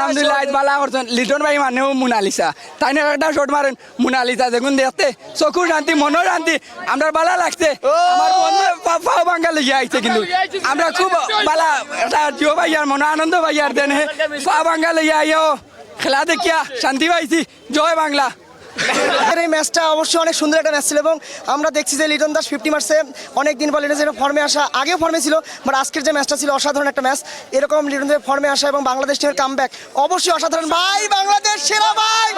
আলহামদুলিল্লাহ আজ বালা করছেন। লিটন ভাই মানেও মোনালিসা। তাই না একটা শট মারেন? মোনালিসা দেখুন দেখতে। চকু শান্তি মনও শান্তি। আমরা বালা লাগছে। আমার পাও বাঙ্গা লেগে আইছে কিন্তু। আমরা খুব বালা একটা জিও ভাইয়ার মনে আনন্দ ভাইয়ার দেন। পা বাঙ্গা লেগে আইও। খেলা দেখিয়া শান্তি পাইছি। জয় বাংলা। এই ম্যাচটা অবশ্যই অনেক সুন্দর একটা ম্যাচ ছিল এবং আমরা দেখছি যে লিটন দাস ফিফটি মার্সে অনেক দিন পর লিটন ফর্মে আসা, আগেও ফর্মে ছিল বাট আজকের যে ম্যাচটা ছিল অসাধারণ একটা ম্যাচ। এরকম লিটন দাসের ফর্মে আসা এবং বাংলাদেশ টিমের কাম অবশ্যই অসাধারণ। ভাই, বাংলাদেশ সেরা, ভাই!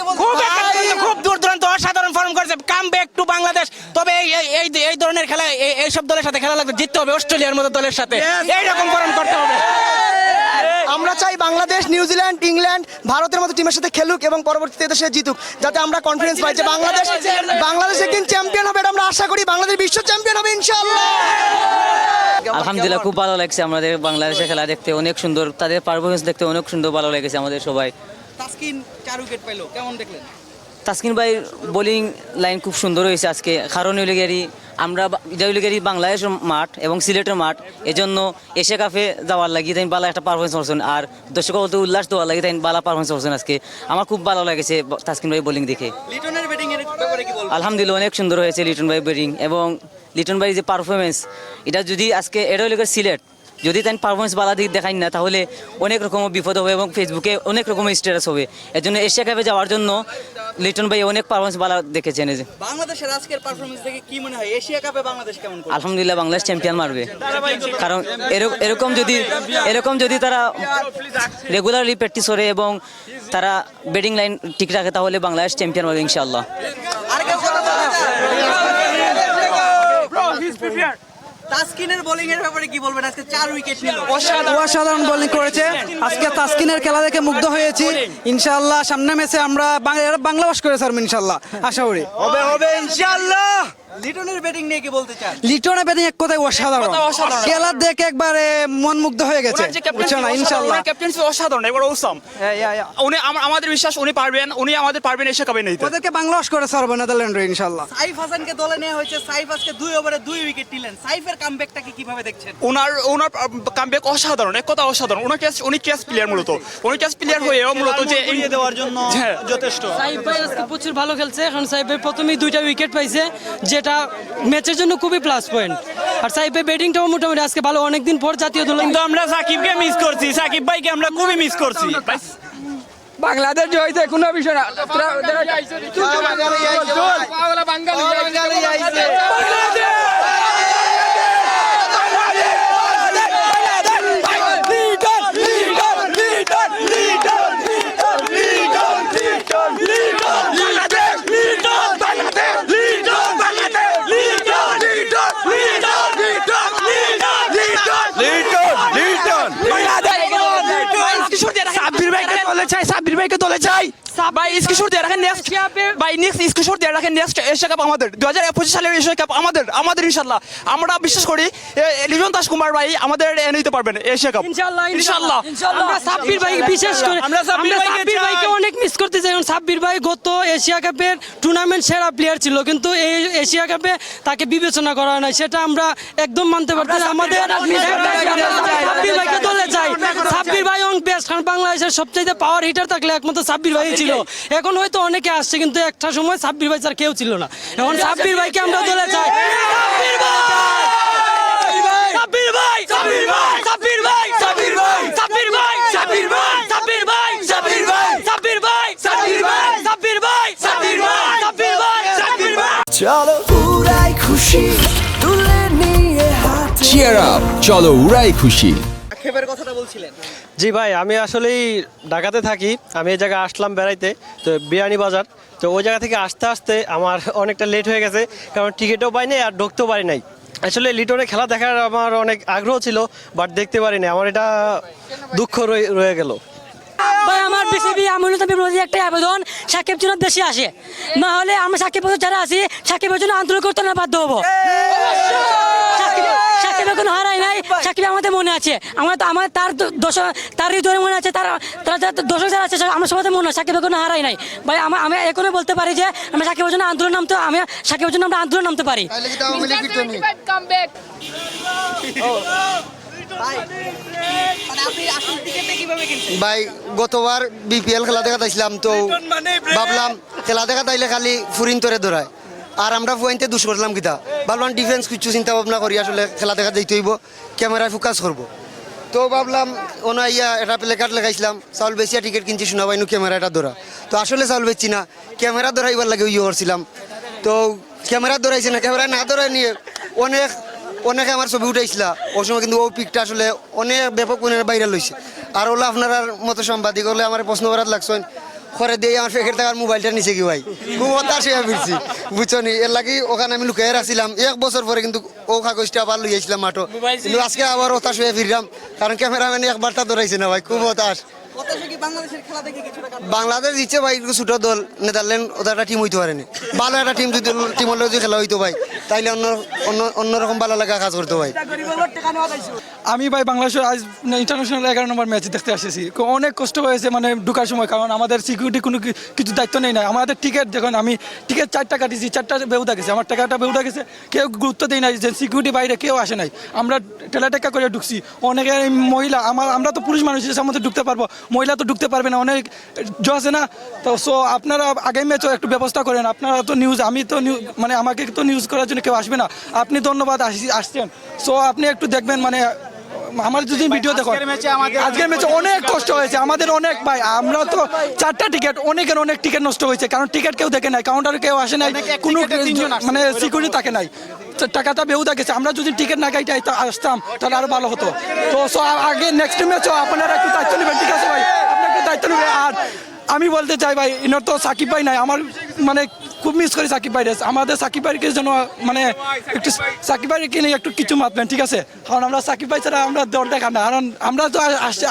খুব একটা কিন্তু খুব দূর দূরান্ত অসাধারণ ফর্ম করেছে। কাম ব্যাক টু বাংলাদেশ তবে এই এই- ধরনের খেলা এই- দলের সাথে খেলা লাগবে। জিততে হবে অস্ট্রেলিয়ার মতো দলের সাথে। এইরকম ফর্ম করতে হবে। আমরা চাই বাংলাদেশ নিউজিল্যান্ড ইংল্যান্ড ভারতের মতো টিমের সাথে খেলুক এবং পরবর্তীতে দেশে জিতুক যাতে আমরা কনফিডেন্স পাই যে বাংলাদেশ বাংলাদেশ একদিন চ্যাম্পিয়ন হবে এটা আমরা আশা করি। বাংলাদেশ বিশ্ব চ্যাম্পিয়ন হবে ইনশাআল্লাহ। আলহামদুলিল্লাহ খুব ভালো লাগছে আমাদের বাংলাদেশের খেলা দেখতে। অনেক সুন্দর তাদের পারফরমেন্স দেখতে অনেক সুন্দর ভালো লেগেছে আমাদের সবাই। তাসকিন চার উইকেট কেমন দেখলেন? তাসকিন ভাই বোলিং লাইন খুব সুন্দর হয়েছে আজকে। কারণ হইলে গেরি আমরা বা- এটা হইলে গেরি বাংলাদেশের মাঠ এবং সিলেটের মাঠ। এজন্য এশিয়া কাপে যাওয়ার লাগি তাই বালা একটা পারফরমেন্স করছেন। আর দর্শক বলতে উল্লাস দেওয়ার লাগি তাই বালা পারফরমেন্স করছেন আজকে। আমার খুব ভালো লেগেছে তাসকিন ভাই বোলিং দেখে। লিটনের ব্যাটিং এর ব্যাপারে কি বলবেন? আলহামদুলিল্লাহ অনেক সুন্দর হয়েছে লিটন ভাই ব্যাটিং এবং লিটন ভাই যে পারফরমেন্স এটা যদি আজকে এটা গিয়ে সিলেট। যদি তাই পারফরমেন্স বালা দিক দেখাই না তাহলে অনেক রকম বিপদ হবে এবং ফেসবুকে অনেক রকমের স্ট্যাটাস হবে। এর জন্য এশিয়া কাপে যাওয়ার জন্য লিটন ভাই অনেক পারফরমেন্স বালা দেখেছেন যে। বাংলাদেশের আজকের পারফরমেন্স দেখে কি মনে হয়? এশিয়া কাপে বাংলাদেশ কেমন করবে আলহামদুলিল্লাহ বাংলাদেশ চ্যাম্পিয়ন মারবে। কারণ এরক- এরকম যদি এরকম যদি তারা রেগুলারলি প্র্যাকটিস করে এবং তারা ব্যাটিং লাইন ঠিক রাখে তাহলে বাংলাদেশ চ্যাম্পিয়ন মারবে ইনশাআল্লাহ। তাসকিনের বোলিং এর ব্যাপারে কি বলবেন? আজকে চার উইকেট নিল। অসাধারণ। বোলিং করেছে। আজকে তাসকিনের খেলা দেখে মুগ্ধ হয়েছি। ইনশাআল্লাহ সামনে মেসে আমরা বাংলা বাস করে স্যার ইনশাআল্লাহ। আশা করি। হবে হবে ইনশাআল্লাহ। লিটনের ব্যাটিং নিয়ে কি বলতে চান? লিটনে ব্যাটিং এক কথায় অসাধারণ। খেলা দেখে একবারে মন মুগ্ধ হয়ে গেছে। বুঝছ না? ইনশাআল্লাহ ক্যাপ্টেন্সি অসাধারণ এবার ওসাম হ্যাঁ, হ্যাঁ, হ্যাঁ। উনি আমাদের বিশ্বাস উনি পারবেন উনি আমাদের পারবেন এসে কাপে নিতে ওদেরকে করে স্যার নেদারল্যান্ড ইনশাআল্লাহ সাইফ হাসানকে দলে নেওয়া হয়েছে। সাইফ আজকে দুই ওভারে দুই উইকেট নিলেন। সাইফের কামব্যাকটাকে কীভাবে দেখছেন? ওনার ওনার কামব্যাক অসাধারণ এক কথা অসাধারণ। ওনার টেস্ট উনি টেস্ট প্লেয়ার মূলত। উনি টেস্ট প্লেয়ার হয়েও মূলত যে দেওয়ার জন্য হ্যাঁ। যথেষ্ট। সাইফ ভাই আজকে প্রচুর ভালো খেলছে। এখন সাইফ ভাই প্রথমেই দুইটা উইকেট পাইছে। যেটা ম্যাচের জন্য খুবই প্লাস পয়েন্ট আর সাইফ ভাই ব্যাটিংটাও মোটামুটি আজকে ভালো অনেকদিন পর জাতীয় দল কিন্তু আমরা সাকিবকে মিস করছি সাকিব ভাইকে আমরা খুবই মিস করছি বাংলাদেশ জয়তে কোনো বিষয় না তোরা- তোরা- সাব্বির ভাইকে দলে চাই সাব্বির ভাইকে দলে চাই ভাই স্ক্রিনশট দিয়ে রাখেন নেক্সট ভাই নেক্সট স্ক্রিনশট দিয়ে রাখেন নেক্সট এশিয়া কাপ আমাদের। দু হাজার পঁচিশ সালের এশিয়া কাপ আমাদের আমাদের ইনশাল্লাহ আমরা বিশ্বাস করি এ- এ লিজন দাস কুমার ভাই আমাদের এনে দিতে পারবেন এশিয়া কাপ। ইনশাআল্লাহ ইনশাল্লাহ আমরা সাব্বির ভাই বিশেষ করে আমরা সাব্বির ভাইকে সাব্বির চাই। ভাইকে অনেক মিস করতে চাই কারণ সাব্বির ভাই গত এশিয়া কাপের টুর্নামেন্ট সেরা প্লেয়ার ছিল। কিন্তু এই এশিয়া কাপে তাকে বিবেচনা করা হয় না সেটা আমরা একদম মানতে পারছি না। আমাদের সাব্বির ভাইকে দলে চাই। সাব্বির ভাই অন বেস্ট কারণ বাংলাদেশের সবচেয়ে পাওয়ার হিটার থাকলে একমাত্র সাব্বির ভাই ছিল। এখন হয়তো অনেকে আসছে কিন্তু একটা সময় সাব্বির ভাই স্যার কেউ ছিল না এখন সাব্বির ভাইকে আমরা দলে চাই সাব্বির ভাই সাব্বির ভাই সাব্বির ভাই সাব্বির ভাই সাব্বির ভাই সাব্বির ভাই সাব্বির ভাই সাব্বির ভাই সাব্বির ভাই সাব্বির ভাই সাব্বির ভাই সাব্বির ভাই সাব্বির ভাই সাব্বির ভাই চলো পুরাই খুশি তুলে নিয়ে হাত চিয়ার আপ চলো উড়াই খুশি আক্ষেপের কথাটা বলছিলেন। জি ভাই, আমি আসলেই ঢাকাতে থাকি, আমি এই জায়গায় আসলাম বেড়াইতে, তো বিরিয়ানি বাজার। তো ওই জায়গা থেকে আসতে আসতে আমার অনেকটা লেট হয়ে গেছে, কারণ টিকিটও পাইনি আর ঢুকতেও পারি নাই। আসলে লিটনে খেলা দেখার আমার অনেক আগ্রহ ছিল বাট দেখতে পারিনি। আমার এটা দুঃখ রয়ে রয়ে গেল। ভাই আমার বিসিবি আমল তাবির প্রতি একটাই আবেদন। সাকিব জন্য দেশে আসে। না হলে আমরা সাকিব বছর যারা আছি সাকিবের জন্য আন্দোলন করতে না বাধ্য হব। সাকিব- সাকিব এখন হারাই নাই। সাকিব আমাদের মনে আছে। আমার তো আমার তার দ- তার হৃদয়ে মনে আছে। তার তারা যারা দর্শক যারা আছে আমার সবাই মনে হয় সাকিব এখন হারাই নাই। ভাই আমার আমি এখনও বলতে পারি যে আমরা সাকিবের জন্য আন্দোলন নামতে আমি সাকিবের জন্য আমরা আন্দোলন নামতে পারি। ভাই গতবার বিপিএল খেলা দেখা তাইছিলাম তো ভাবলাম খেলা দেখা তাইলে খালি ফুরিন তোরে ধরায়। আর আমরা ফুয়াইতে দুষ করলাম কিতা? ভাবলাম ডিফেন্স কিছু চিন্তা ভাবনা করি আসলে খেলা দেখা যাইতে হইব ক্যামেরায় ফোকাস করব। তো ভাবলাম ওনা ইয়া এটা প্লে কার্ড লেখাইছিলাম চাউল বেশিয়া টিকিট কিনছি শোনা পাইনু ক্যামেরাটা ধরা। তো আসলে চাউল বেচছি না ক্যামেরা ধরাইবার লাগে ইয়ে করছিলাম তো ক্যামেরা ধরাইছে না ক্যামেরা না ধরাই নিয়ে অনেক অনেকে আমার ছবি উঠাইছিল। ওই সময় কিন্তু ও পিকটা আসলে অনেক ব্যাপক পরিমাণে বাইরে লইছে আর ওলা আপনার মতো সাংবাদিক হলে আমার প্রশ্ন করার লাগছেন করে দিয়ে আমার ফেকের টাকার মোবাইলটা নিচে কি ভাই? খুব হতাশ হয়ে ফিরছি বুঝছ নি? এর লাগি ওখানে আমি লুকিয়ে রাখছিলাম এক বছর পরে কিন্তু ও কাগজটা আবার লইয়াছিলাম মাঠো। কিন্তু আজকে আবার হতাশ হয়ে ফিরলাম কারণ ক্যামেরাম্যান একবারটা ধরাইছে না ভাই খুব হতাশ। বাংলাদেশ দিচ্ছে ভাই ছোট দল নেদারল্যান্ড ওদের একটা টিম হইতে পারেনি। ভালো একটা টিম যদি টিম হলে যদি খেলা হইতো ভাই। তাইলে অন্য অন্য অন্যরকম ভালো লাগা কাজ করতে ভাই। আমি ভাই বাংলাদেশের আজ ইন্টারন্যাশনাল এগারো নম্বর ম্যাচ দেখতে আসেছি অনেক কষ্ট হয়েছে মানে ঢুকার সময়, কারণ আমাদের সিকিউরিটি কোনো কিছু দায়িত্ব নেই না। আমাদের টিকিট দেখুন আমি টিকিট চারটা কাটিছি চারটা বেউদা গেছে। আমার টাকাটা বেউদা গেছে, কেউ গুরুত্ব দেয় নাই যে সিকিউরিটি বাইরে কেউ আসে নাই। আমরা টেলা টেকা করে ঢুকছি। অনেকে মহিলা, আমার আমরা তো পুরুষ মানুষ হিসেবে আমাদের ঢুকতে পারব। মহিলা তো ঢুকতে পারবে না, অনেক জ আছে না? তো সো আপনারা আগামী ম্যাচও একটু ব্যবস্থা করেন। আপনারা তো নিউজ আমি তো নিউ মানে আমাকে তো নিউজ করার জন্য কেউ আসবে না। আপনি ধন্যবাদ, আসি- আসছেন। সো আপনি একটু দেখবেন মানে আমার যদি ভিডিও দেখো। আজকের ম্যাচে অনেক কষ্ট হয়েছে আমাদের অনেক ভাই আমরা তো চারটা টিকিট অনেকের অনেক টিকিট নষ্ট হয়েছে কারণ টিকিট কেউ দেখে নাই কাউন্টারে কেউ আসে নাই কোনো মানে সিকিউরিটি থাকে নাই। টাকাটা বেউ গেছে আমরা যদি টিকিট না কাইতে আইতা- আসতাম তাহলে আরও ভালো হতো। তো সো আগে নেক্সট ম্যাচও আপনারা একটু দায়িত্ব নেবেন ঠিক আছে ভাই? আপনি একটু দায়িত্ব নেবেন। আর আমি বলতে চাই ভাই ইনার তো সাকিব ভাই নাই আমার মানে খুব মিস করি সাকিব ভাই আমাদের সাকিব ভাইকে যেন মানে একটু সাকিব ভাইকে নিয়ে একটু কিছু মাতবেন ঠিক আছে? কারণ আমরা সাকিব ভাই ছাড়া আমরা দল দেখা না। কারণ আমরা তো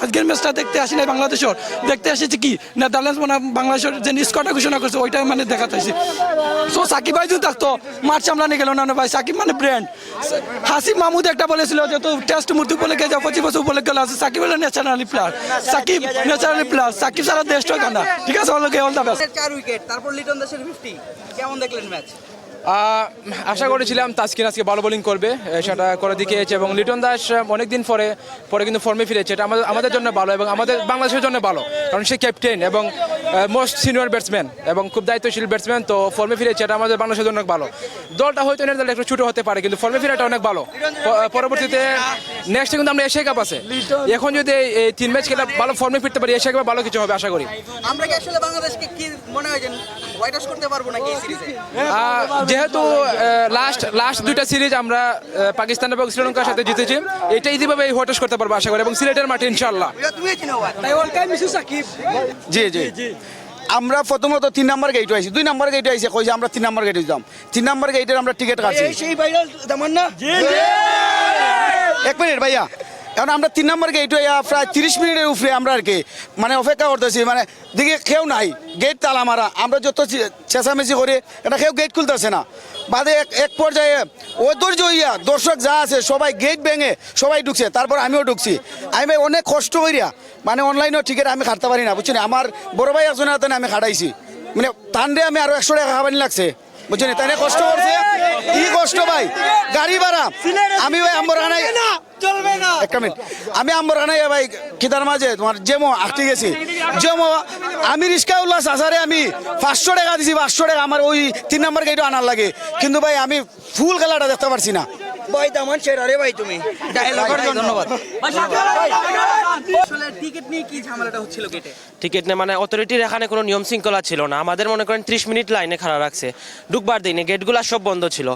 আজকের ম্যাচটা দেখতে আসি নাই বাংলাদেশের। দেখতে এসেছি কি, নেদারল্যান্ডস মানে বাংলাদেশের যে স্কোয়াডটা ঘোষণা করছে, ওইটা মানে দেখাতে আসি। সো সাকিব ভাই যদি থাকতো মাঠ সামলানে গেল না না ভাই। সাকিব মানে ব্র্যান্ড হাসিব মাহমুদ একটা বলেছিল যে, তো টেস্ট মূর্তি উপলক্ষে যা পঁচিশ বছর উপলক্ষে আছে। সাকিব হলো naturally player Shakib naturally player Shakib সারা দেশটা কানা ঠিক আছে অল দ্য বেস্ট চার উইকেট তারপর লিটন দাসের ফিফটি কেমন দেখলেন ম্যাচ? আশা করেছিলাম তাসকিন আজকে ভালো বোলিং করবে সেটা করে দেখিয়েছে এবং লিটন দাস অনেকদিন পরে পরে কিন্তু ফর্মে ফিরেছে। এটা আমাদের আমাদের জন্য ভালো এবং আমাদের বাংলাদেশের জন্য ভালো কারণ সে ক্যাপ্টেন এবং মোস্ট সিনিয়র ব্যাটসম্যান এবং খুব দায়িত্বশীল ব্যাটসম্যান তো ফর্মে ফিরেছে এটা আমাদের বাংলাদেশের জন্য ভালো। দলটা হয়তো দলটা একটু ছোটো হতে পারে কিন্তু ফর্মে ফিরাটা অনেক ভালো। পরবর্তীতে নেক্সট কিন্তু আমরা এশিয়া কাপ আছে। এখন যদি এই- তিন ম্যাচ খেলে ভালো ফর্মে ফিরতে পারি এশিয়া কাপে ভালো কিছু হবে আশা করি। আমরা কি আসলে বাংলাদেশকে কি মনে হয় যে হোয়াইট করতে পারব নাকি এই সিরিজে আহ, যেহেতু লাস্ট লাস্ট দুইটা সিরিজ আমরা পাকিস্তান এবং শ্রীলঙ্কার সাথে জিতেছি এটা ইজিভাবে হোটেস করতে পারব আশা করি এবং সিলেটের মাঠে ইনশাল্লাহ জি জি। আমরা প্রথমত তিন নাম্বার গেটে আইছি। দুই নাম্বার গেটে আইছি কইছে আমরা তিন নাম্বার গেটে যাম। তিন নাম্বার গেটের আমরা টিকিট কাটছি। সেই ভাইরাল না এক মিনিট ভাইয়া। এখন আমরা তিন নাম্বার গেট হইয়া প্রায় তিরিশ মিনিটের উপরে আমরা আর কি মানে অপেক্ষা করতেছি মানে দিকে কেউ নাই গেট তালা মারা। আমরা যত চেঁচামেচি করি, এটা কেউ গেট খুলতেছে না। বাদে এক পর্যায়ে ঐশ্বর্য হইয়া দর্শক যা আছে, সবাই গেট ভেঙে সবাই ঢুকছে, তারপর আমিও ঢুকছি। আমি ভাই অনেক কষ্ট করিয়া মানে অনলাইনেও টিকিট আমি খাটতে পারি না, বুঝছেন? আমার বড় ভাই একজনের হাতে আমি খাটাইছি। মানে টানরে আমি আরও একশো টাকা খাবানি লাগছে, বুঝছেন? তাই কষ্ট করছে? কি কষ্ট ভাই? গাড়ি ভাড়া। আমি ভাই আম্বর না। এক মিনিট। আমি আম্বর খানায় ভাই কিতার মাঝে তোমার জেমো আটকে গেছি। জেমো, আমি রিক্সা উল্লাস আসারে আমি পাঁচশো টাকা দিছি, পাঁচশো টাকা। আমার ওই তিন নম্বর গাড়িটা আনার লাগে। কিন্তু ভাই, আমি ফুল খেলাটা দেখতে পারছি না। ভাই তেমন সেরা রে ভাই তুমি। ধন্যবাদ। টিকিট নিয়ে কি ঝামেলাটা হচ্ছিল গেটে টিকিট নেই মানে অথরিটির এখানে কোনো নিয়ম শৃঙ্খলা ছিল না। আমাদের মনে করেন ত্রিশ মিনিট লাইনে খাড়া রাখছে। ঢুকবার দিনে গেটগুলা সব বন্ধ ছিল।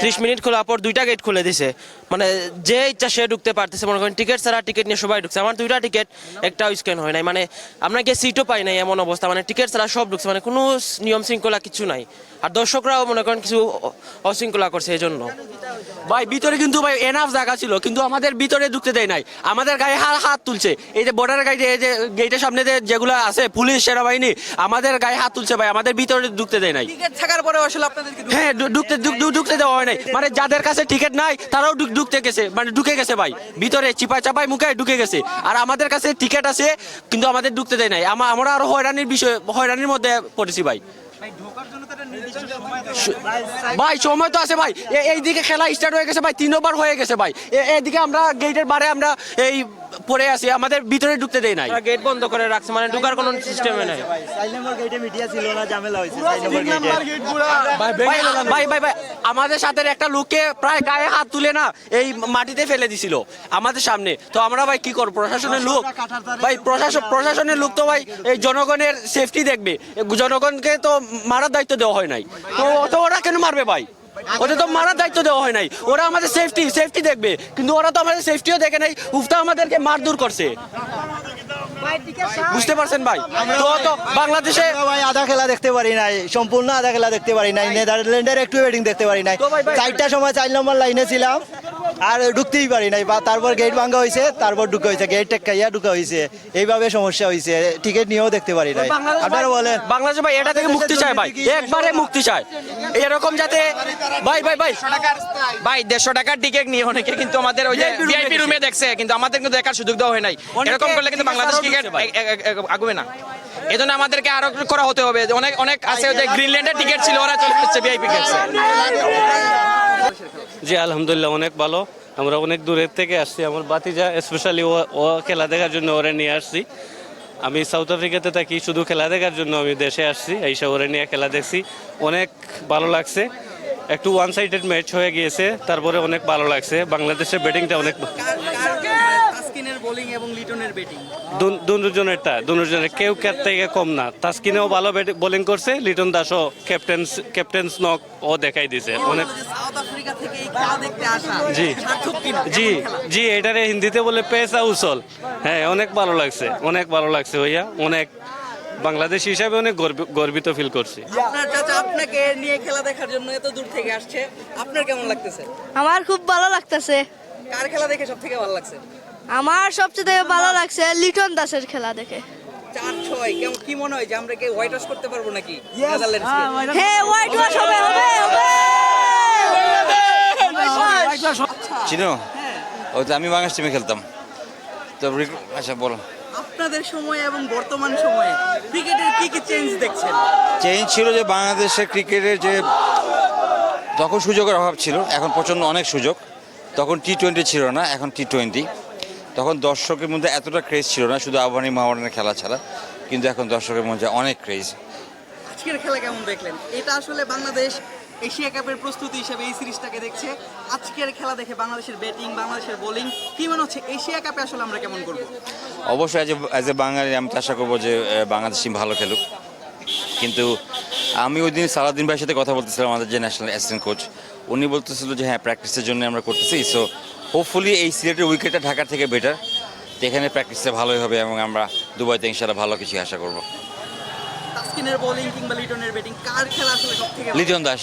ত্রিশ মিনিট খোলার পর দুইটা গেট খুলে দিছে। মানে যে ইচ্ছা সে ঢুকতে পারতেছে। মনে করেন টিকিট ছাড়া টিকিট নিয়ে সবাই ঢুকছে। আমার দুইটা টিকিট একটাও স্ক্যান হয় নাই। মানে আমরা গিয়ে সিটও পাই নাই এমন অবস্থা। মানে টিকিট ছাড়া সব ঢুকছে। মানে কোনো নিয়ম শৃঙ্খলা কিছু নাই। আর দর্শকরাও মনে করেন কিছু অশৃঙ্খলা করছে এই জন্য ভাই ভিতরে কিন্তু ভাই এনাফ জায়গা ছিল কিন্তু আমাদের ভিতরে ঢুকতে দেয় নাই। আমাদের গায়ে হাত হাত তুলছে। এই যে বর্ডার গাড়ি এই যে গেটের সামনে যে যেগুলো আছে পুলিশ সেনাবাহিনী আমাদের গায়ে হাত তুলছে ভাই আমাদের ভিতরে ঢুকতে দেয় নাই। থাকার পরে আসলে আপনাদেরকে হ্যাঁ ঢুকতে ঢুক- ঢুক- ঢুকতে দেওয়া হয় নাই। মানে যাদের কাছে টিকিট নাই তারাও ঢুকতে গেছে মানে ঢুকে গেছে ভাই। ভিতরে চিপাই চাপাই মুখে ঢুকে গেছে। আর আমাদের কাছে টিকিট আছে কিন্তু আমাদের ঢুকতে দেয় নাই। আমা- আমরা আরও হয়রানির বিষয় হয়রানির মধ্যে পড়েছি ভাই। ভাই, সময় তো আছে, ভাই। এইদিকে খেলা স্টার্ট হয়ে গেছে, ভাই। তিন ওভার হয়ে গেছে, ভাই। এদিকে আমরা গেটের বারে আমরা এই পড়ে আছি আমাদের ভিতরে ঢুকতে দেয় নাই। গেট বন্ধ করে রাখছে মানে ঢুকার কোনো সিস্টেমে নাই। ভাই ভাই ভাই আমাদের সাথে একটা লোককে প্রায় গায়ে হাত তুলে না এই মাটিতে ফেলে দিছিল আমাদের সামনে। তো আমরা ভাই কি করব? প্রশাসনের লোক ভাই প্রশাসন প্রশাসনের লোক তো ভাই এই জনগণের সেফটি দেখবে। জনগণকে তো মারার দায়িত্ব দেওয়া হয় নাই। তো তো ওরা কেন মারবে ভাই? ওদের তো মারার দায়িত্ব দেওয়া হয় নাই। ওরা আমাদের সেফটি সেফটি দেখবে। কিন্তু ওরা তো আমাদের সেফটিও দেখে নাই উফতা আমাদেরকে মার দূর করছে। বুঝতে পারছেন ভাই? তো তো বাংলাদেশে ভাই আধা খেলা দেখতে পারি নাই সম্পূর্ণ আধা খেলা দেখতে পারি নাই নেদারল্যান্ডের একটু ব্যাটিং দেখতে পারি নাই। চারটার সময় চার নম্বর লাইনে ছিলাম। আর ঢুকতেই পারি নাই বা তারপর গেট ভাঙা হয়েছে তারপর ঢুকা হয়েছে গেট টেক্কাইয়া ঢুকা হয়েছে এইভাবে সমস্যা হয়েছে টিকিট নিয়েও দেখতে পারি নাই। আপনারা বলেন। বাংলাদেশ ভাই এটা থেকে মুক্তি চায় ভাই একবারে মুক্তি চায়। এরকম যাতে ভাই ভাই ভাই। ভাই দেড়শো টাকার টিকিট নিয়ে অনেকে কিন্তু আমাদের ওই যে ভিআইপি রুমে দেখছে কিন্তু আমাদের কিন্তু দেখার সুযোগ দেওয়া হয় নাই। এরকম করলে কিন্তু বাংলাদেশ ক্রিকেট। আগুবে না। এই জন্য আমাদেরকে আরও করা হতে হবে। অনেক অনেক আছে যে গ্রিনল্যান্ডের টিকিট ছিল ওরা চলে যাচ্ছে ভিআইপি খেলছে জি, আলহামদুলিল্লাহ, অনেক ভালো। আমরা অনেক দূরের থেকে আসছি। আমার বাতিজা স্পেশালি ও খেলা দেখার জন্য ওরা নিয়ে আসছি। আমি সাউথ আফ্রিকাতে থাকি, শুধু খেলা দেখার জন্য আমি দেশে আসছি। এইসব ওরে নিয়ে খেলা দেখছি। অনেক ভালো লাগছে। একটু ওয়ান সাইডেড ম্যাচ হয়ে গিয়েছে, তারপরে অনেক ভালো লাগছে। বাংলাদেশের ব্যাটিংটা অনেক তাসকিনের বোলিং এবং লিটনের ব্যাটিং দুজনেরটা দুজনের কেউ ক্যাপ থেকে কম না। তাস্কিনেও ভালো বোলিং করছে লিটন দাসও ক্যাপ্টেন ক্যাপ্টেন নক ও দেখাই দিছে। অনেক সাউথ আফ্রিকা থেকে এই খেলা দেখতে আসা? জি। জি জি এটারে হিন্দিতে বলে পেসা উসল। হ্যাঁ অনেক ভালো লাগছে অনেক ভালো লাগছে ভাইয়া। অনেক বাংলাদেশ হিসাবে অনেক গর্বিত ফিল করছি। আপনার চাচা আপনাকে নিয়ে খেলা দেখার জন্য এত দূর থেকে আসছে। আপনার কেমন লাগতেছে? আমার খুব ভালো লাগতেছে। কার খেলা দেখে সব থেকে ভালো লাগছে? আমার সবচেয়ে ভালো লাগছে লিটন দাসের খেলা দেখে। চার ছয় কেমন কি মনে হয় যে আমরা কি হোয়াইট ওয়াশ করতে পারব নাকি? হ্যাঁ হোয়াইট ওয়াশ হবে হবে হবে চিনো? ও তো আমি বাংলাদেশ টিমে খেলতাম। তো আচ্ছা বলো। আপনাদের সময় এবং বর্তমান সময়ে ক্রিকেটের কি কি চেঞ্জ দেখছেন? চেঞ্জ ছিল যে বাংলাদেশের ক্রিকেটের যে তখন সুযোগের অভাব ছিল এখন প্রচণ্ড অনেক সুযোগ। তখন টি টোয়েন্টি ছিল না এখন টি টোয়েন্টি তখন দর্শকের মধ্যে এতটা ক্রেজ ছিল না শুধু আবাহনী মহাবানের খেলা ছাড়া কিন্তু এখন দর্শকের মধ্যে অনেক ক্রেজ আজকের খেলা কেমন দেখলেন? এটা আসলে বাংলাদেশ এশিয়া কাপের প্রস্তুতি হিসেবে এই সিরিজটাকে দেখছে। আজকের খেলা দেখে বাংলাদেশের ব্যাটিং বাংলাদেশের বোলিং কি মনে হচ্ছে? এশিয়া কাপে আসলে আমরা কেমন করব? অবশ্যই অ্যাজ এ বাঙালি আমি তো আশা করব যে বাংলাদেশ টিম ভালো খেলুক। কিন্তু আমি ওই দিন সারাদিন ভাইয়ের সাথে কথা বলতেছিলাম আমাদের যে ন্যাশনাল অ্যাসিস্ট্যান্ট কোচ উনি বলতেছিল যে হ্যাঁ প্র্যাকটিসের জন্য আমরা করতেছি। সো হোপফুলি এই সিলেটের উইকেটটা ঢাকার থেকে বেটার তো এখানে প্র্যাকটিসটা ভালোই হবে এবং আমরা দুবাইতে ইনশাল্লাহ ভালো কিছু আশা করব। তাসকিনের বোলিং কিংবা লিটনের ব্যাটিং কার খেলা আসলে সব লিটন দাস।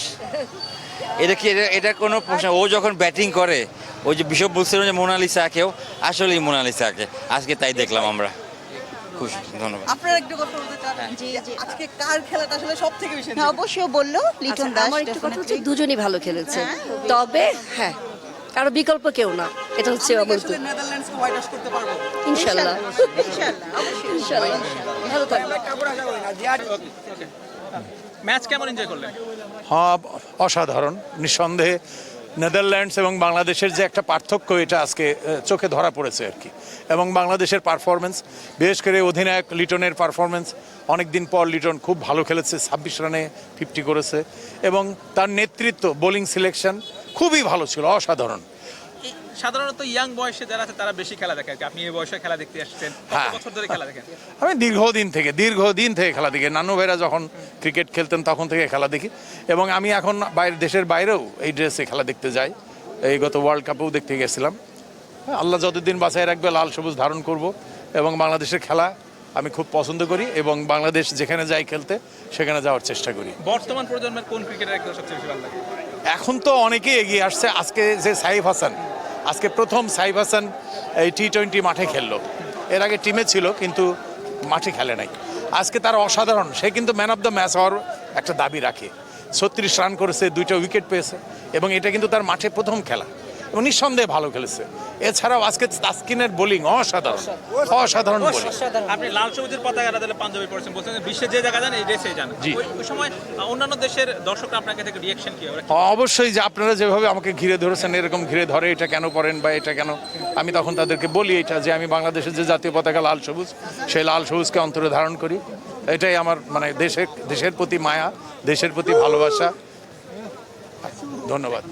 এটা কি এটা কোনো প্রশ্ন? ও যখন ব্যাটিং করে ওই যে বিশপ বলছিল যে মোনালিসাকেও আসলেই মোনালিসাকে। আজকে তাই দেখলাম আমরা। খুশি ধন্যবাদ। আপনারা একটু কথা বলতে চান? জি জি। আজকে কার খেলাটা আসলে সব থেকে বেশি অবশ্যই বলল লিটন দাস আমার একটু কথা হচ্ছে দুজনই ভালো খেলেছে। তবে হ্যাঁ কারও বিকল্প কেউ না। এটা হচ্ছে অবৈধ। আসলে নেদারল্যান্ডসকে হোয়াইট ওয়াশ করতে পারব। ইনশাল্লাহ। ইনশাল্লাহ ভালো ম্যাচ কেমন এনজয় করলেন হ্যাঁ অসাধারণ। নিঃসন্দেহে নেদারল্যান্ডস এবং বাংলাদেশের যে একটা পার্থক্য এটা আজকে চোখে ধরা পড়েছে আর কি। এবং বাংলাদেশের পারফরমেন্স বিশেষ করে অধিনায়ক লিটনের পারফরমেন্স অনেক দিন পর লিটন খুব ভালো খেলেছে ছাব্বিশ রানে ফিফটি করেছে। এবং তার নেতৃত্ব বোলিং সিলেকশন খুবই ভালো ছিল অসাধারণ। সাধারণত ইয়াং বয়সে যারা আছে তারা বেশি খেলা দেখে আপনি এই বয়সে খেলা দেখতে আসছেন হ্যাঁ। বছর ধরে খেলা দেখেন? আমি দীর্ঘদিন থেকে দীর্ঘদিন থেকে খেলা দেখি। নানু ভাইরা যখন ক্রিকেট খেলতেন তখন থেকে খেলা দেখি। এবং আমি এখন বাইরে দেশের বাইরেও এই ড্রেসে খেলা দেখতে যাই। এই গত ওয়ার্ল্ড কাপেও দেখতে গেছিলাম। আল্লাহ যতদিন বাঁচায় রাখবে লাল সবুজ ধারণ করব। এবং বাংলাদেশের খেলা আমি খুব পছন্দ করি এবং বাংলাদেশ যেখানে যাই খেলতে সেখানে যাওয়ার চেষ্টা করি। বর্তমান প্রজন্মের কোন ক্রিকেটার সবচেয়ে বেশি ভালো লাগে? এখন তো অনেকেই এগিয়ে আসছে। আজকে যে সাইফ হাসান, আজকে প্রথম সাইফ হাসান এই টি টোয়েন্টি মাঠে খেললো। এর আগে টিমে ছিল, কিন্তু মাঠে খেলে নাই। আজকে তার অসাধারণ, সে কিন্তু ম্যান অফ দ্য ম্যাচ হওয়ার একটা দাবি রাখে। ছত্রিশ রান করেছে, দুইটা উইকেট পেয়েছে, এবং এটা কিন্তু তার মাঠে প্রথম খেলা। এবং নিঃসন্দেহে ভালো খেলেছে। এছাড়াও আজকে তাস্কিনের বোলিং অসাধারণ। অসাধারণ বোলিং। আপনি লাল সবুজের পতাকা তাহলে পাঞ্জাবি পড়েছেন বলছেন যে বিশ্বের যে জায়গা যান এই দেশে যান। জি। ওই- সময় অন্যান্য দেশের দর্শকরা আপনাকে থেকে রিয়াকশন কি? অবশ্যই যে আপনারা যেভাবে আমাকে ঘিরে ধরেছেন এরকম ঘিরে ধরে এটা কেন পড়েন বা এটা কেন আমি তখন তাদেরকে বলি এটা যে আমি বাংলাদেশের যে জাতীয় পতাকা লাল সবুজ সেই লাল সবুজকে অন্তরে ধারণ করি। এটাই আমার মানে দেশের দেশের প্রতি মায়া দেশের প্রতি ভালোবাসা। ধন্যবাদ।